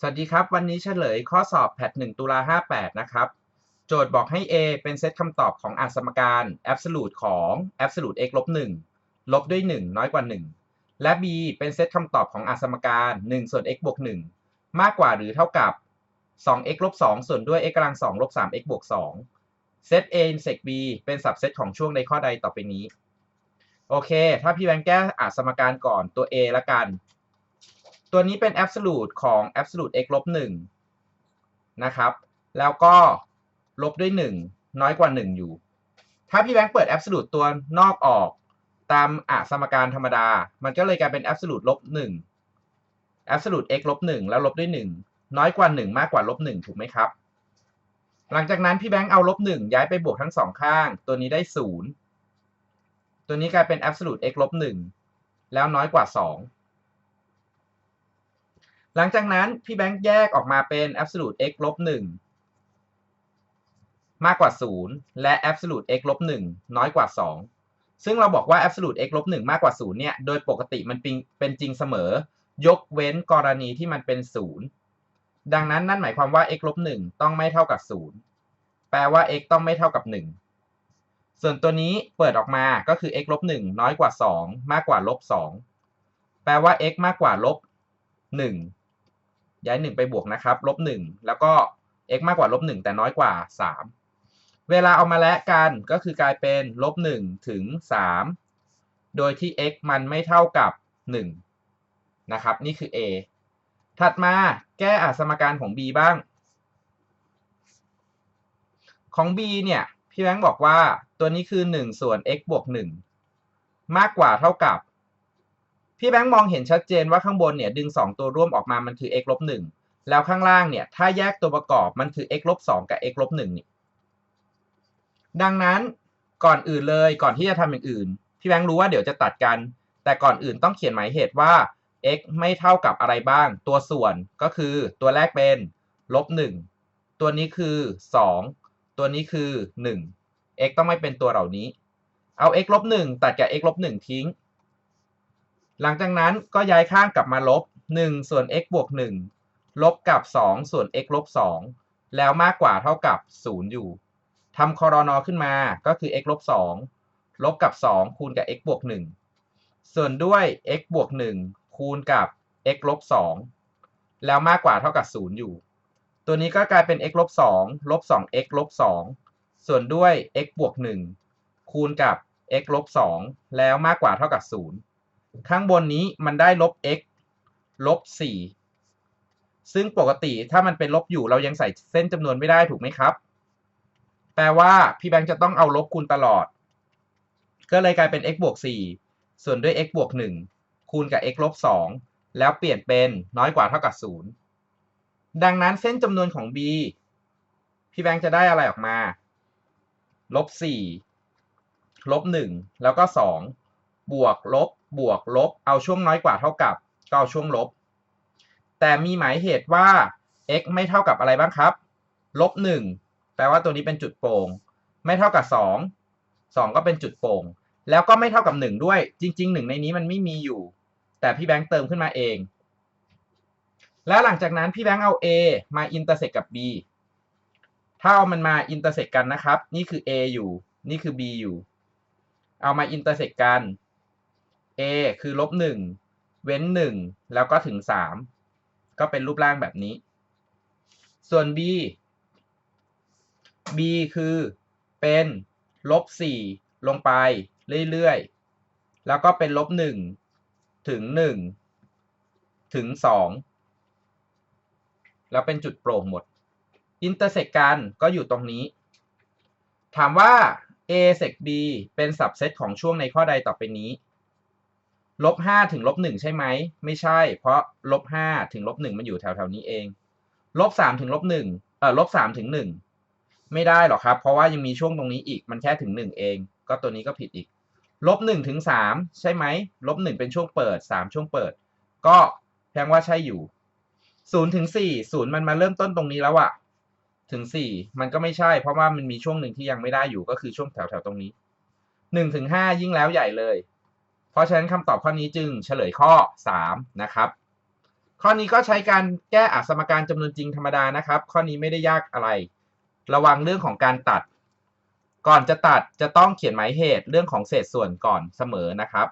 สวัสดีครับ วันนี้เฉลยข้อสอบแพท1ตุลา58 นะครับ โจทย์บอกให้ A เป็นเซตคำตอบของอาสมการ absolute ของ absolute x ลบ1ลบด้วย 1 น้อยกว่า 1 และ B เป็นเซตคำตอบของอาสมการ 1 ส่วน x บวก1มากกว่าหรือเท่ากับ 2x ลบ2ส่วนด้วย x กำลัง2ลบ 3x บวก2เซต A intersect B เป็นสับเซตของช่วงในข้อใดต่อไปนี้ โอเค ถ้าพี่แบงค์แก้อาสมการก่อนตัว A ละกัน ตัวนี้เป็น absolute ของ absolute x ลบ1นะครับ แล้วก็ลบด้วย 1 น้อยกว่า 1 อยู่ ถ้าพี่แบงค์เปิด absolute ตัวนอกออกตามอาสมการธรรมดา มันก็เลยกลายเป็น absolute ลบ1 absolute x ลบ1แล้วลบด้วย 1 น้อยกว่า 1 มากกว่าลบ1ถูกไหมครับ หลังจากนั้นพี่แบงค์เอาลบ1ย้ายไปบวกทั้งสองข้าง ตัวนี้ได้ 0 ตัวนี้กลายเป็น absolute x ลบ1แล้วน้อยกว่า 2 หลังจากนั้นพี่แบงค์แยกออกมาเป็น absolute x ลบ1มากกว่า 0 และ absolute x ลบ1น้อยกว่า 2 ซึ่งเราบอกว่า absolute x ลบ1มากกว่า 0 เนี่ย โดยปกติมันเป็นจริงเสมอ ยกเว้นกรณีที่มันเป็น 0 ดังนั้นนั่นหมายความว่า x ลบ1ต้องไม่เท่ากับ 0 แปลว่า x ต้องไม่เท่ากับ 1 ส่วนตัวนี้เปิดออกมาก็คือ x ลบ1น้อยกว่า 2 มากกว่าลบ2แปลว่า x มากกว่าลบ1 ย้าย 1 ไปบวกนะครับลบ1แล้วก็ x มากกว่าลบ1แต่น้อยกว่า 3 เวลาเอามาแลกกันก็คือกลายเป็นลบ1ถึง 3 โดยที่ x มันไม่เท่ากับ 1 นะครับ นี่คือ a ถัดมาแก้อสมการของ b บ้าง ของ b เนี่ย พี่แบงค์บอกว่าตัวนี้คือ 1 ส่วน x บวก 1 มากกว่าเท่ากับ พี่แบงค์มองเห็นชัดเจนว่าข้างบนเนี่ยดึง 2 ตัวร่วมออกมามันคือ x ลบ1แล้วข้างล่างเนี่ยถ้าแยกตัวประกอบมันคือ x ลบ2กับ x ลบ1นี่ดังนั้นก่อนอื่นเลยก่อนที่จะทำอย่างอื่น พี่แบงค์รู้ว่าเดี๋ยวจะตัดกัน แต่ก่อนอื่นต้องเขียนหมายเหตุว่า x ไม่เท่ากับอะไรบ้าง ตัวส่วนก็คือตัวแรกเป็นลบ1ตัวนี้คือ 2 ตัวนี้คือ 1 x ต้องไม่เป็นตัวเหล่านี้ เอา x ลบ1ตัดกับ x ลบ1ทิ้ง หลังจากนั้นก็ย้ายข้างกลับมาลบ 1 ส่วน x บวก 1 ลบกับ 2 ส่วน x ลบ 2 แล้วมากกว่าเท่ากับ 0 อยู่ทำคอรนอขึ้นมาก็คือ x ลบ 2 ลบกับ 2 คูณกับ x บวก 1 ส่วนด้วย x บวก 1 คูณกับ x ลบ 2 แล้วมากกว่าเท่ากับ 0 อยู่ ตัวนี้ก็กลายเป็น x ลบ 2 ลบ 2x ลบ 2 ส่วนด้วย x บวก 1 คูณกับ x ลบ 2 แล้วมากกว่าเท่ากับ 0 ข้างบนนี้มันได้ลบ x ลบ 4 ซึ่งปกติถ้ามันเป็นลบอยู่เรายังใส่เส้นจำนวนไม่ได้ถูกไหมครับแปลว่าพี่แบงค์จะต้องเอาลบคูณตลอด ก็เลยกลายเป็น x บวก 4 ส่วนด้วย x บวก 1 คูณกับ x ลบ 2 แล้วเปลี่ยนเป็นน้อยกว่าเท่ากับ 0 ดังนั้นเส้นจำนวนของ b พี่แบงค์จะได้อะไรออกมา ลบ 4 ลบ 1 แล้วก็ 2 บวกลบ บวกลบ เอาช่วงน้อยกว่าเท่ากับ ก็เอาช่วงลบ แต่มีหมายเหตุว่า x ไม่เท่ากับอะไรบ้างครับ ลบหนึ่งแปลว่าตัวนี้เป็นจุดโป่ง ไม่เท่ากับสอง สองก็เป็นจุดโป่ง แล้วก็ไม่เท่ากับหนึ่งด้วย จริงๆหนึ่งในนี้มันไม่มีอยู่ แต่พี่แบงค์เติมขึ้นมาเอง แล้วหลังจากนั้นพี่แบงค์เอา a มาอินเตอร์เซกกับ b ถ้าเอามันมาอินเตอร์เซกกันนะครับ นี่คือ a อยู่ นี่คือ b อยู่ เอามาอินเตอร์เซกกัน a คือลบหนึ่งเว้นหนึ่งแล้วก็ถึงสามก็เป็นรูปร่างแบบนี้ ส่วน b b คือเป็นลบสี่ลงไปเรื่อยๆ แล้วก็เป็นลบหนึ่งถึงหนึ่งถึงสองแล้วเป็นจุดโปร่งหมดอินเตอร์เซกกันก็อยู่ตรงนี้ ถามว่า a sec b เป็นสับเซตของช่วงในข้อใดต่อไปนี้ ลบห้าถึงลบหนึ่งใช่ไหม ไม่ใช่ เพราะลบห้าถึงลบหนึ่งมันอยู่แถวๆนี้เอง ลบสามถึงลบหนึ่งเออลบสามถึงหนึ่งไม่ได้หรอกครับ เพราะว่ายังมีช่วงตรงนี้อีก มันแค่ถึงหนึ่งเอง ก็ตัวนี้ก็ผิดอีก ลบหนึ่งถึงสามใช่ไหม ลบหนึ่งเป็นช่วงเปิดสามช่วงเปิด ก็แพงว่าใช่อยู่ศูนย์ถึงสี่ศูนย์มันมาเริ่มต้นตรงนี้แล้วอะถึงสี่มันก็ไม่ใช่ เพราะว่ามันมีช่วงหนึ่งที่ยังไม่ได้อยู่ก็คือช่วงแถวๆตรงนี้หนึ่งถึงห้ายิ่งแล้วใหญ่เลย ราะฉะนั้นคำตอบข้อนี้จึงเฉลยข้อ 3 นะครับ ข้อนี้ก็ใช้การแก้อสมการจำนวนจริงธรรมดานะครับ ข้อนี้ไม่ได้ยากอะไร ระวังเรื่องของการตัด ก่อนจะตัดจะต้องเขียนหมายเหตุเรื่องของเศษส่วนก่อนเสมอนะครับ